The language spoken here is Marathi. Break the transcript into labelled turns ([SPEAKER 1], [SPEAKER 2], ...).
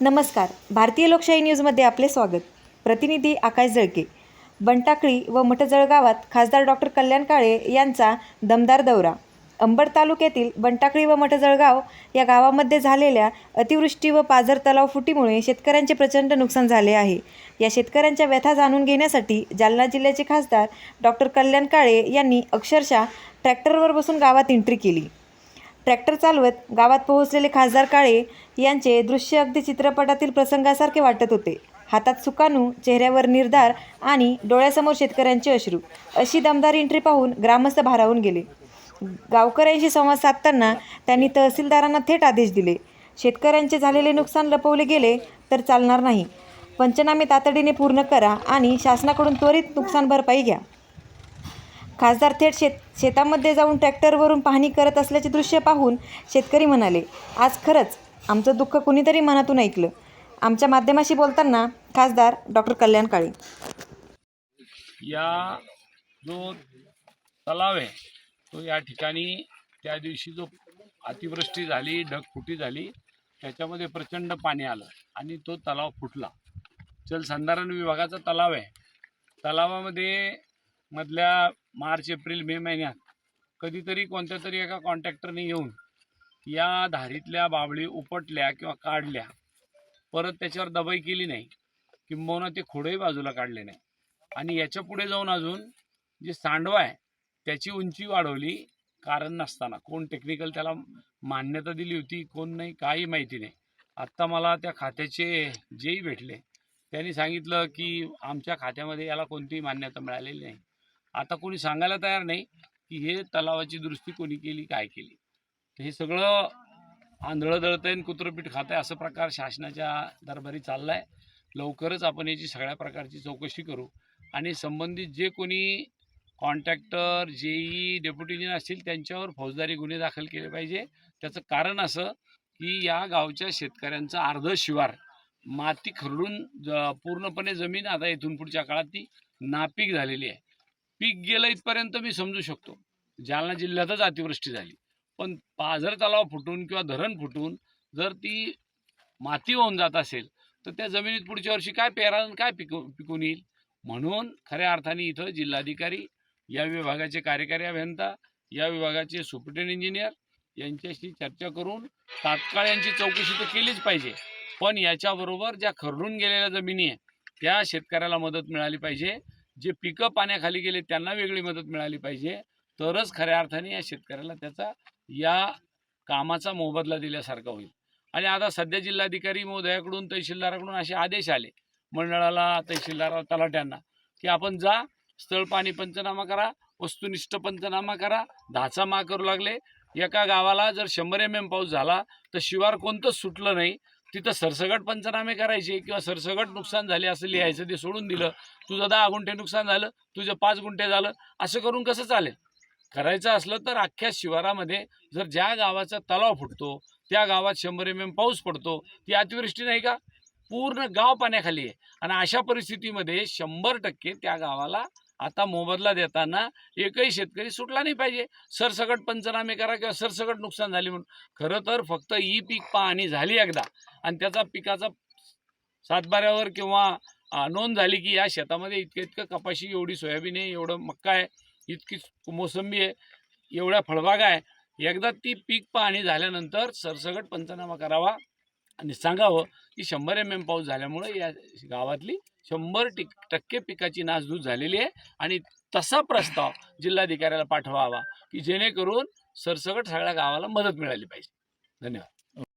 [SPEAKER 1] नमस्कार. भारतीय लोकशाही न्यूजमध्ये आपले स्वागत. प्रतिनिधी आकाश जळके. बनटाकळी व मठजळ गावात खासदार डॉक्टर कल्याण काळे यांचा दमदार दौरा. अंबड तालुक्यातील बनटाकळी व मठजळगाव या गावामध्ये झालेल्या अतिवृष्टी व पाझर तलाव फुटीमुळे शेतकऱ्यांचे प्रचंड नुकसान झाले आहे. या शेतकऱ्यांच्या व्यथा जाणून घेण्यासाठी जालना जिल्ह्याचे खासदार डॉक्टर कल्याण काळे यांनी अक्षरशः ट्रॅक्टरवर बसून गावात एंट्री केली. ट्रॅक्टर चालवत गावात पोहोचलेले खासदार काळे यांचे दृश्य अगदी चित्रपटातील प्रसंगासारखे वाटत होते. हातात सुकाणू चेहऱ्यावर निर्धार आणि डोळ्यासमोर शेतकऱ्यांचे अश्रू अशी दमदार एंट्री पाहून ग्रामस्थ भारावून गेले. गावकऱ्यांशी संवाद साधताना त्यांनी तहसीलदारांना थेट आदेश दिले. शेतकऱ्यांचे झालेले नुकसान लपवले गेले तर चालणार नाही. पंचनामे तातडीने पूर्ण करा आणि शासनाकडून त्वरित नुकसान भरपाई घ्या. खासदार थेट शेत शेतामध्ये जाऊन ट्रॅक्टरवरून पाहणी करत असल्याचे दृश्य पाहून शेतकरी म्हणाले आज खरंच आमचं दुःख कुणीतरी मनातून ऐकलं. आमच्या माध्यमाशी बोलताना खासदार डॉक्टर कल्याण काळे.
[SPEAKER 2] या जो तलाव आहे तो या ठिकाणी त्या दिवशी जो अतिवृष्टी झाली ढगफुटी झाली त्याच्यामध्ये प्रचंड पाणी आलं आणि तो तलाव फुटला. जलसंधारण विभागाचा तलाव आहे. तलावामध्ये मधल्या मार्च एप्रिल मे महिन्यात कधीतरी कोणत्या तरी एका कॉन्ट्रॅक्टरने येऊन या धारीतल्या बाबळी उपटल्या किंवा काढल्या. परत त्याच्यावर दबाई केली नाही. किंबहुना ते खोडही बाजूला काढले नाही. आणि याच्यापुढे जाऊन अजून जे सांडवा आहे त्याची उंची वाढवली कारण नसताना. कोण टेक्निकल त्याला मान्यता दिली होती कोण नाही काही माहिती नाही. आत्ता मला त्या खात्याचे जेही भेटले. त्यांनी सांगितलं की आमच्या खात्यामध्ये याला कोणतीही मान्यता मिळालेली नाही. आता कोणी सांगायला तयार नाही की हे तलावाची दुरुस्ती कोणी केली काय केली. तर हे सगळं आंधळं दळतंय आणि कुत्रपीठ खात आहे असं प्रकार शासनाच्या दरबारी चालला आहे लवकरच आपण याची सगळ्या प्रकारची चौकशी करू आणि संबंधित जे कोणी कॉन्ट्रॅक्टर जेई डेप्युटी इंजिनियर असतील त्यांच्यावर फौजदारी गुन्हे दाखल केले पाहिजे. त्याचं कारण असं की या गावच्या शेतकऱ्यांचा अर्ध शिवार माती खरडून ज पूर्णपणे जमीन आता इथून पुढच्या काळात ती नापीक झालेली आहे. पीक गेलं इथपर्यंत मी समजू शकतो. जालना जिल्ह्यातच अतिवृष्टी झाली. पण पाझर तलाव फुटून किंवा धरण फुटून जर ती माती होऊन जात असेल तर त्या जमिनीत पुढच्या वर्षी काय पेरा काय पिकू पिकून येईल? म्हणून खऱ्या अर्थाने इथं जिल्हाधिकारी या विभागाचे कार्यकारी अभियंता या विभागाचे सुप्रिटेंड इंजिनियर यांच्याशी चर्चा करून तात्काळ यांची चौकशी तर केलीच पाहिजे. पण याच्याबरोबर ज्या खरडून गेलेल्या जमिनी आहे त्या शेतकऱ्याला मदत मिळाली पाहिजे. जे पिकं पाण्याखाली गेले त्यांना वेगळी मदत मिळाली पाहिजे. तरच खऱ्या अर्थाने या शेतकऱ्याला त्याचा या कामाचा मोबदला दिल्यासारखा होईल. आणि आता सध्या जिल्हाधिकारी महोदयाकडून तहसीलदाराकडून असे आदेश आले मंडळाला तहसीलदाराला तलाट्यांना की आपण जा स्थळ पाणी पंचनामा करा वस्तुनिष्ठ पंचनामा करा धाचा मा करू लागले. एका गावाला जर शंभर एम एम पाऊस झाला तर शिवार कोणतंच सुटलं नाही. तिथं सरसगट पंचनामे करायचे किंवा सरसगट नुकसान झाले असं लिहायचं ते सोडून दिलं. तुझं दहा गुंठे नुकसान झालं तुझं पाच गुंठे झालं असं करून कसं चालेल? करायचं असलं तर अख्ख्या शिवारामध्ये जर ज्या गावाचा तलाव फुटतो त्या गावात शंभर एम एम पाऊस पडतो ती अतिवृष्टी नाही का? पूर्ण गाव पाण्याखाली आहे. आणि अशा परिस्थितीमध्ये शंभर टक्के त्या गावाला आता मोबदला देताना एकही शेतकरी सुटला नाही पाहिजे. सरसकट पंचनामे करा किंवा सरसकट नुकसान झाले म्हणून. खरं तर फक्त ई पीक पाहणी झाली एकदा आणि त्याचा पिकाचा सातबाऱ्यावर किंवा नोंद झाली की या शेतामध्ये इतकं इतकं कपाशी एवढी सोयाबीन आहे एवढं मक्का आहे इतकी मोसंबी आहे एवढ्या फळबागा आहे. एकदा ती पीक पाहणी झाल्यानंतर सरसगट पंचनामा करावा. आणि सांगावं हो, की शंभर एम एम पाऊस झाल्यामुळं या गावातली शंभर टिक टक्के पिकाची नासधूस झालेली आहे आणि तसा प्रस्ताव जिल्हाधिकाऱ्याला पाठवावा की जेणेकरून सरसकट सगळ्या गावाला मदत मिळाली पाहिजे. धन्यवाद.